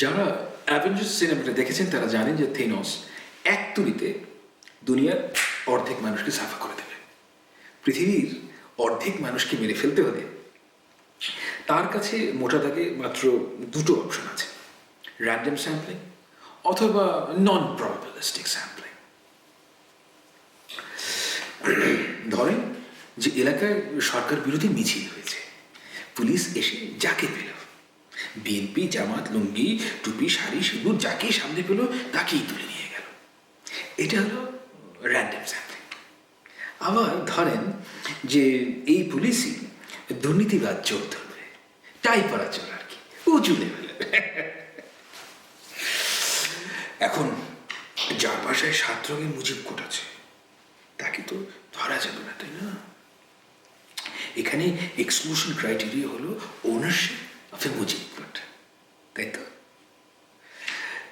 যারা অ্যাভেঞ্জার্স সিনেমাটা দেখেছেন, তারা জানেন যে থেনস এক তুলিতে দুনিয়ার অর্ধেক মানুষকে সাফা করে দেবে। পৃথিবীর অর্ধেক মানুষকে মেরে ফেলতে হলে তার কাছে মোটা দাগে মাত্র দুটো অপশন আছে। র্যান্ডম স্যাম্পলিং অথবা নন প্রবাবিলিস্টিক স্যাম্পলিং ধরেন যে এলাকায় সরকার বিরোধী মিছিল হয়েছে। পুলিশ এসে যাকে পেল। বিএনপি, জামাত, লুঙ্গি, টুপি, শাড়ি, সিঁদুর যাকেই সামনে পেল তাকেই তুলে নিয়ে গেল। এটা হলো র্যান্ডম স্যাম্পলিং আবার ধরেন যে এই পুলিশই দুর্নীতিবাদ চোর ধরবে টাই পড়া চোর আর কি, উঁচু লেভেলের এখন যার বাসায় সাত রঙের মুজিব কোট আছে, তাকে তো ধরা যাবে না, তাই না? এখানে এক্সক্লুশন ক্রাইটেরিয়া হলো ওনারশিপ এ মুজিব তাই তো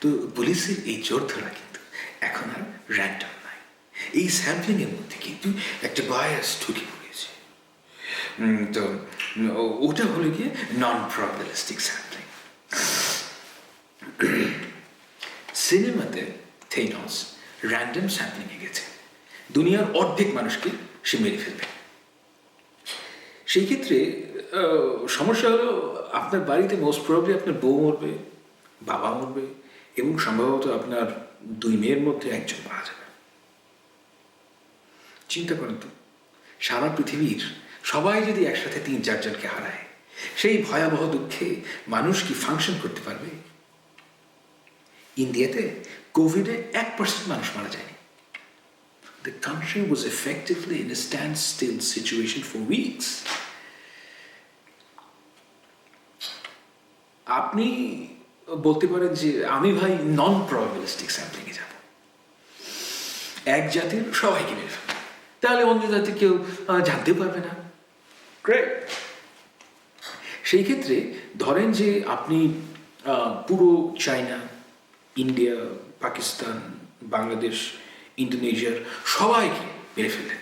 তো পুলিশের এই জোর ধরা কিন্তু এখন আর র্যান্ডম নাই এই স্যাম্পলিং এর মধ্যে কিন্তু একটা বায়াস ঢুকে পড়েছে তো ওটা হলো গিয়ে নন প্রবাবিলিস্টিক স্যাম্পলিং সিনেমাতে থেনস র্যান্ডম স্যাম্পলিংয়ে গেছে দুনিয়ার অর্ধেক মানুষকে সে মেরে ফেলবে সেই ক্ষেত্রে সমস্যা হলো আপনার বাড়িতে মোস্ট প্রবলি আপনার বউ মরবে, বাবা মরবে এবং সম্ভবত আপনার দুই মেয়ের মধ্যে একজন মারা যাবে। চিন্তা করেন তো, সারা পৃথিবীর সবাই যদি একসাথে তিন চারজনকে হারায়, সেই ভয়াবহ দুঃখে মানুষ কি ফাংশন করতে পারবে? ইন্ডিয়াতে কোভিডে এক পার্সেন্ট মানুষ মারা যায়নি। The country was effectively in a standstill situation for weeks. আপনি বলতে পারেন যে আমি ভাই নন প্রবাবিলিস্টিক স্যাম্পলিংয়ে যাব। এক জাতির সবাইকে মেরে ফেলব। তাহলে অন্য জাতি কেউ জানতে পারবে না। সেই ক্ষেত্রে ধরেন যে আপনি পুরো চায়না, ইন্ডিয়া, পাকিস্তান, বাংলাদেশ, ইন্দোনেশিয়ার সবাইকে মেরে ফেললেন।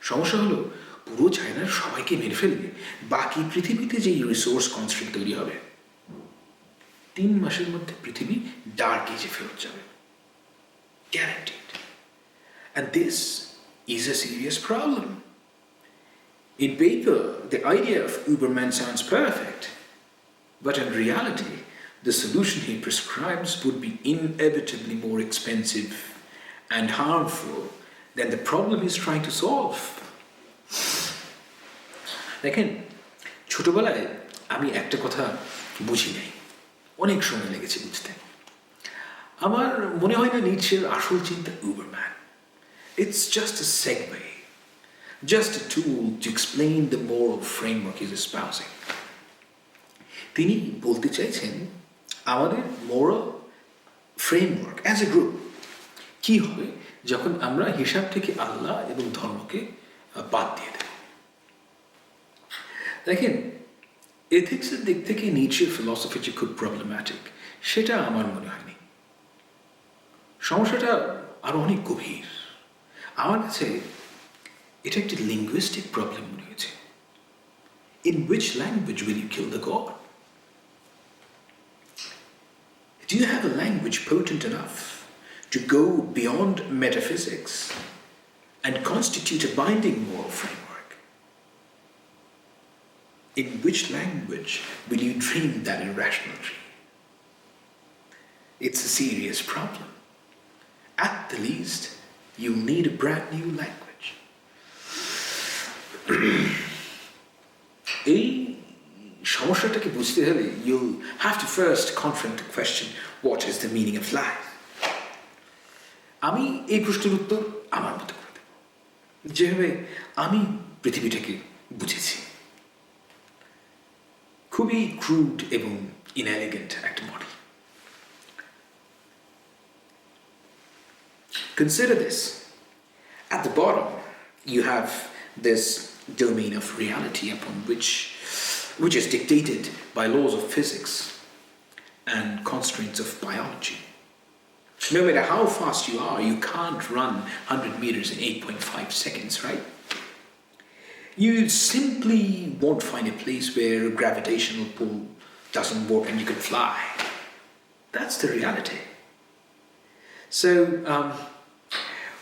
সমস্যা হলো, পুরো চায়নার সবাইকে মেরে ফেললে বাকি পৃথিবীতে যেই রিসোর্স কনস্ট্রেন্ট তৈরি হবে তিন মাসের মধ্যে পৃথিবী ডার্ক এজে ফেরত যাবে guaranteed And this is a serious problem. In paper, the idea of Uberman sounds perfect, but in reality, the solution he prescribes would be inevitably more expensive and harmful than the problem he's trying to solve. দেখেন ছোটবেলায় আমি একটা কথা বুঝি নাই অনেক সময় লেগেছে বুঝতে। আমার মনে হয় না নিচের আসল চিন্তা উবারম্যান segue, just a tool to explain the moral framework he's espousing. তিনি বলতে চাইছেন আমাদের moral framework as a group কি হবে যখন আমরা হিসাব থেকে আল্লাহ এবং ধর্মকে বাদ দিয়ে দেব। দেখেন এথিক্সের দিক থেকে নিচের ফিলসফি যে খুব প্রবলেম্যাটিক সেটা আমার মনে হয়নি সমস্যাটা আরো অনেক গভীর আমার কাছে এটা একটি লিঙ্গুইস্টিক প্রবলেম মনে হয়েছে in which language will you kill the god Do you have a language potent enough to go beyond metaphysics and constitute a binding moral framework? In which language will you dream that irrational dream? It's a serious problem. At the least, you'll need a brand new language. এই সমস্যাটাকে বুঝতে হলে you have to first confront question what is the meaning of life আমি এই প্রশ্নের উত্তর আমার মতো করে দেব যেভাবে আমি পৃথিবীটাকে বুঝেছি খুবই ক্রুড এবং ইনএলিগেন্ট একটা model Consider this. At the bottom, you have this domain of reality upon which, which is dictated by laws of physics and constraints of biology. No matter how fast you are, you can't run 100 meters in 8.5 seconds, right? You simply won't find a place where a gravitational pull doesn't work and you can fly. That's the reality. So um,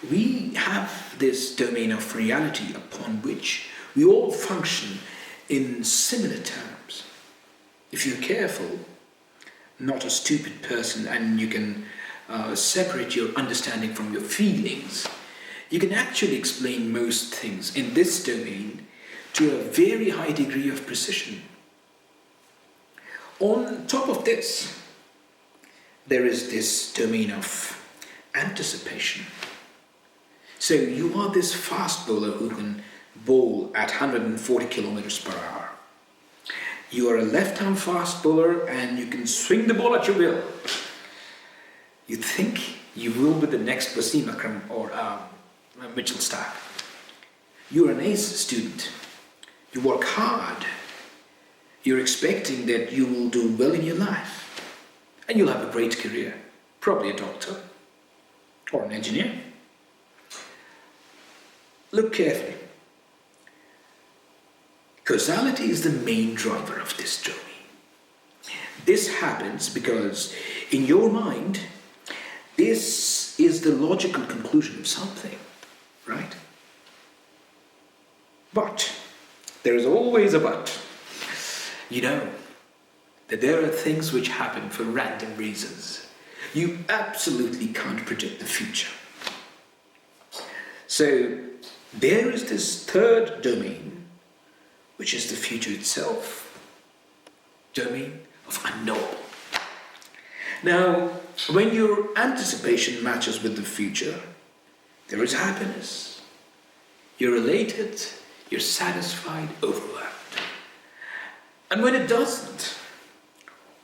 we have this domain of reality upon which we all function in similar terms. If you're careful, not a stupid person, and you can uh, separate your understanding from your feelings, you can actually explain most things in this domain to a very high degree of precision. On top of this, there is this domain of anticipation. So you are this fast bowler who can bowl at 140 kilometers per hour. You are a left arm fast bowler and you can swing the ball at your will. You think you will be the next Wasim Akram or um, Mitchell Stark. You're an ace student. You work hard. You're expecting that you will do well in your life. And you'll have a great career. Probably a doctor or an engineer. Look carefully. Causality is the main driver of this journey. This happens because in your mind, this is the logical conclusion of something, right? But there is always a but. You know that there are things which happen for random reasons. You absolutely can't predict the future. So there is this third domain, which is the future itself, domain of unknowable. Now, when your anticipation matches with the future, there is happiness. You're elated, you're satisfied, overwhelmed. And when it doesn't,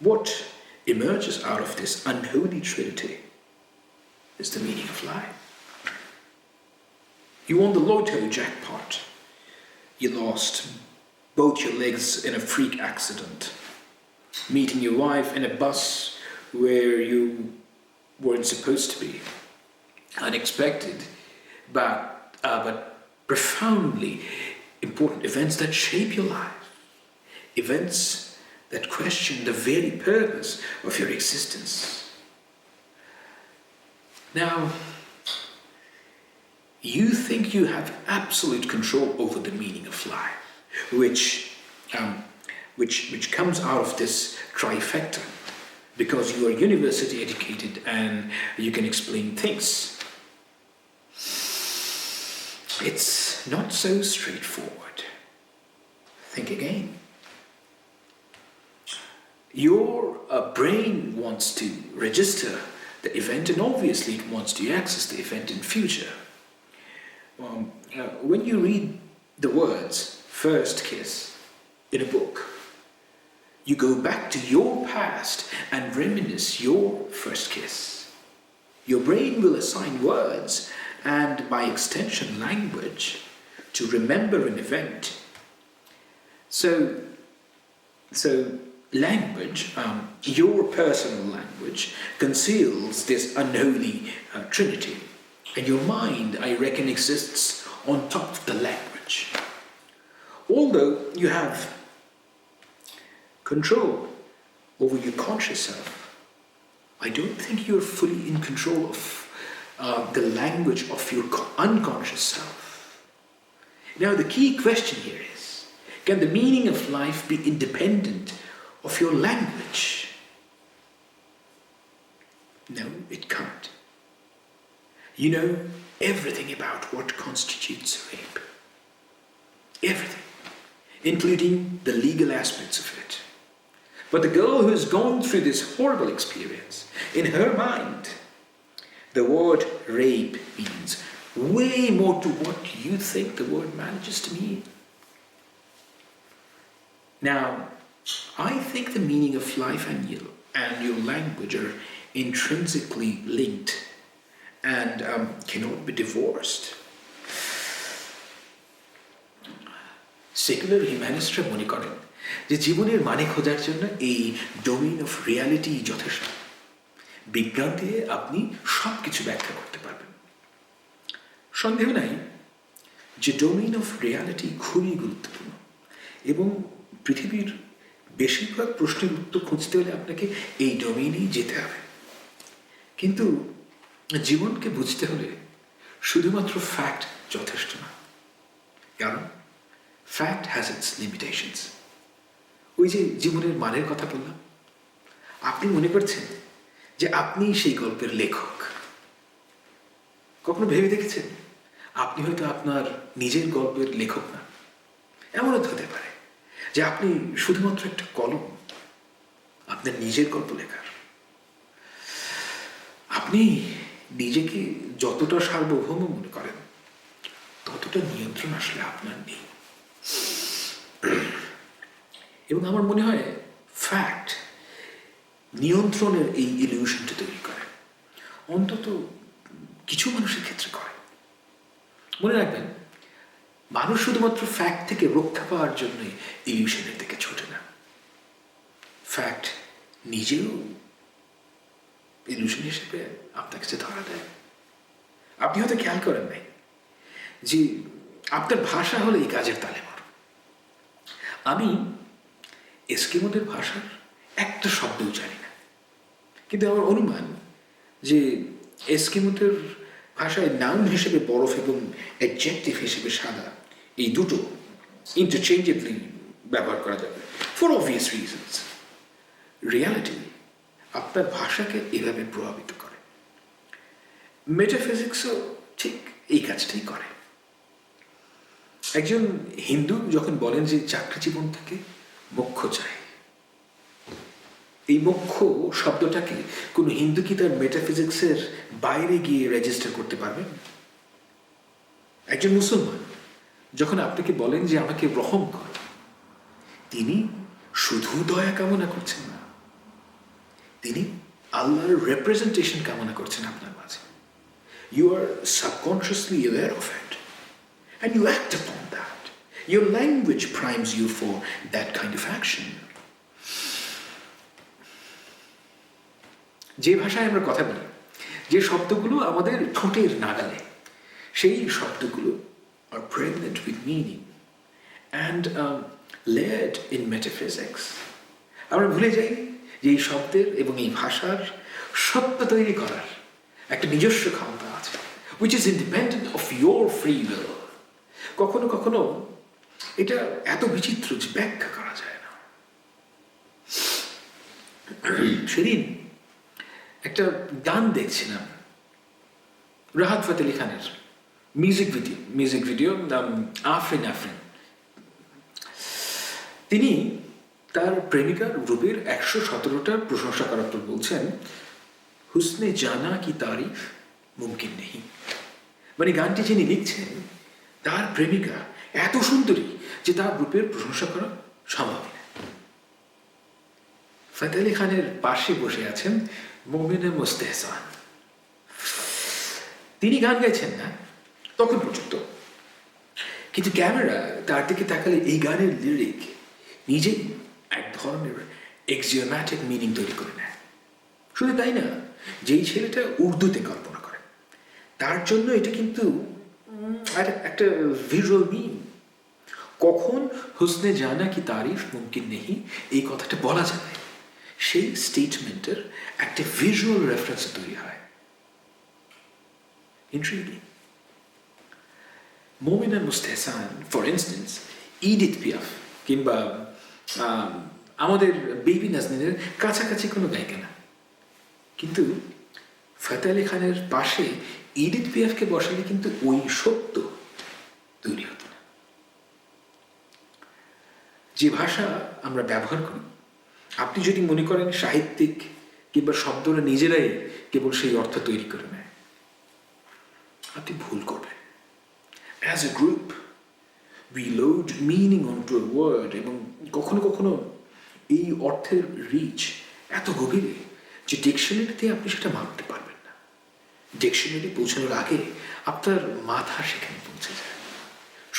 what emerges out of this unholy trinity is the meaning of life. You won the lotto jackpot. You lost both your legs in a freak accident. Meeting your wife in a bus where you weren't supposed to be. Unexpected, but, uh, but profoundly important events that shape your life. Events that question the very purpose of your existence. Now, you think you have absolute control over the meaning of life, which, um, which, which comes out of this trifecta, because you are university educated and you can explain things. It's not so straightforward. Think again. Your uh, brain wants to register the event and obviously it wants to access the event in future. Um, uh, when you read the words first kiss in a book, you go back to your past and reminisce your first kiss. Your brain will assign words and, by extension, language to remember an event. So, so language, um, your personal language, conceals this unholy uh, trinity. And your mind, I reckon, exists on top of the language. Although you have control over your conscious self, I don't think you're fully in control of uh, the language of your unconscious self. Now, the key question here is can the meaning of life be independent of your language? No, it can't. You know everything about what constitutes rape. Everything, including the legal aspects of it. But the girl who's gone through this horrible experience, in her mind, the word rape means way more to what you think the word manages to mean. Now, I think the meaning of life and your and your language are intrinsically linked and um, cannot be divorced. Secular humanists are যে জীবনের মানে খোঁজার জন্য এই domain of reality যথেষ্ট। বিজ্ঞান দিয়ে আপনি সব কিছু ব্যাখ্যা করতে পারবেন। সন্দেহ নাই যে ডোমেইন অফ রিয়ালিটি খুবই গুরুত্বপূর্ণ এবং পৃথিবীর বেশিরভাগ প্রশ্নের উত্তর খুঁজতে হলে আপনাকে এই ডোমেইনেই যেতে হবে। কিন্তু জীবনকে বুঝতে হলে শুধুমাত্র ফ্যাক্ট যথেষ্ট না। কারণ ফ্যাক্ট হ্যাজ ইটস লিমিটেশনস ওই যে জীবনের মানের কথা বললাম। আপনি মনে করছেন যে আপনি সেই গল্পের লেখক? কখনো ভেবে দেখেছেন? আপনি হয়তো আপনার নিজের গল্পের লেখক না। এমনও হতে পারে যে আপনি শুধুমাত্র একটা কলম, আপনার নিজের গল্প লেখার। আপনি নিজেকে যতটা সার্বভৌম মনে করেন, ততটা নিয়ন্ত্রণ আসলে আপনার নেই। এবং আমার মনে হয় ফ্যাক্ট নিয়ন্ত্রণের এই ইলিউশনটা তৈরি করে। অন্তত কিছু মানুষের ক্ষেত্রে করে। মনে রাখবেন, মানুষ শুধুমাত্র ফ্যাক্ট থেকে রক্ষা পাওয়ার জন্যই ইলিউশনের দিকে ছোটে না। ফ্যাক্ট নিজেও ইলিউশন হিসেবে আপনার কাছে ধরা দেয়। আপনি হয়তো খেয়াল করেন নাই যে আপনার ভাষা হলো এই কাজের তালেমার আমি এস্কিমোদের ভাষার একটা শব্দও জানি না। কিন্তু আমার অনুমান যে এস্কিমোদের ভাষায় নাউন হিসেবে বরফ এবং অ্যাডজেক্টিভ হিসেবে সাদা, এই দুটো ইন্টারচেঞ্জেবলি ব্যবহার করা যাবে ফর অবভিয়াস রিজনস রিয়ালিটি আপনার ভাষাকে এভাবে প্রভাবিত করে। মেটাফিজিক্সও ঠিক এই কাজটাই করে। একজন হিন্দু যখন বলেন যে চাকরি জীবন থেকে মোক্ষ চাই। এই মোক্ষ শব্দটাকে কোন হিন্দু কি তার মেটাফিজিক্সের বাইরে গিয়ে রেজিস্টার করতে পারবেন একজন মুসলমান, যখন আপনাকে বলেন যে আমাকে রহম কর, তিনি শুধু দয়া কামনা করছেন না, তিনি আল্লাহর রেপ্রেজেন্টেশন কামনা করছেন আপনার মাঝে। You are subconsciously aware of it and you act upon that. Your language primes you for that kind of action. যে ভাষায় আমরা কথা বলি, যে শব্দগুলো আমাদের ঠোঁটের নাগালে, সেই শব্দগুলো আর pregnant with meaning and laden metaphysics আমরা ভুলে যাই যে এই শব্দের এবং এই ভাষার সত্য তৈরি করার একটা নিজস্ব ক্ষমতা আছে which is independent of your free will কখনো কখনো এটা এত বিচিত্র যে ব্যাখ্যা করা যায় না। সেদিন একটা গান দেখছিলাম, রাহাত ফাতে আলী খানের music video music video Afreen Afreen. তিনি তার প্রেমিকার রূপের একশো সতেরোটার প্রশংসা করার পর বলছেন, হুসনে জানা কি তারিফ মুমকিন নেই। মানে গানটি যিনি লিখছেন, তার প্রেমিকা এত সুন্দরী যে তার রূপের প্রশংসা করা সম্ভব না ফতে আলী খানের পাশে বসে আছেন মোমিনে মোস্তেহসান। তিনি গান গাইছেন না, তখন পর্যন্ত। কিন্তু ক্যামেরা তার দিকে তাকালে এই গানের লিরিক নিজেই এক ধরনের এক্সিওম্যাটিক মিনিং তৈরি করে নেয়। শুধু তাই না, যেই ছেলেটা উর্দুতে কল্পনা করে, তার জন্য এটা কিন্তু একটা ভিজুয়াল মিন কখন হুসনে জানা কি তারিফ মুমকিন নেই? এই কথাটা বলা যাবে সেই স্টেটমেন্টের একটা ভিজুয়াল রেফারেন্স তৈরি হয়। Intriguing Momina Mustehsan for instance Edith Piaf কিংবা আমাদের বেবি নাজনীনের কাছাকাছি কোনো গায়িকা না। কিন্তু ফতে আলী খানের পাশে ইডিথ পিয়াফকে বসালে কিন্তু ওই সত্য তৈরি হতো। যে ভাষা আমরা ব্যবহার করি, আপনি যদি মনে করেন সাহিত্যিক কিংবা শব্দরা নিজেরাই কেবল সেই অর্থ তৈরি করে নেয়, আপনি ভুল করবেন। As a group we load meaning on to word এবং কখনো কখনো এই অর্থের রিচ এত গভীরে যে ডিকশনারিতে আপনি সেটা মাপতে পারবেন না। ডিকশনারি পৌঁছানোর আগে আপনার মাথা সেখানে পৌঁছে যায়।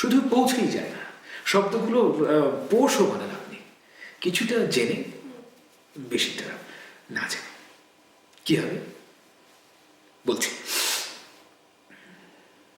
শুধু পৌঁছেই যায় না। শব্দগুলো পোষও মানে লাভ নেই। কিছুটা জেনে বেশিটা না জেনে। কি হবে? বলছি।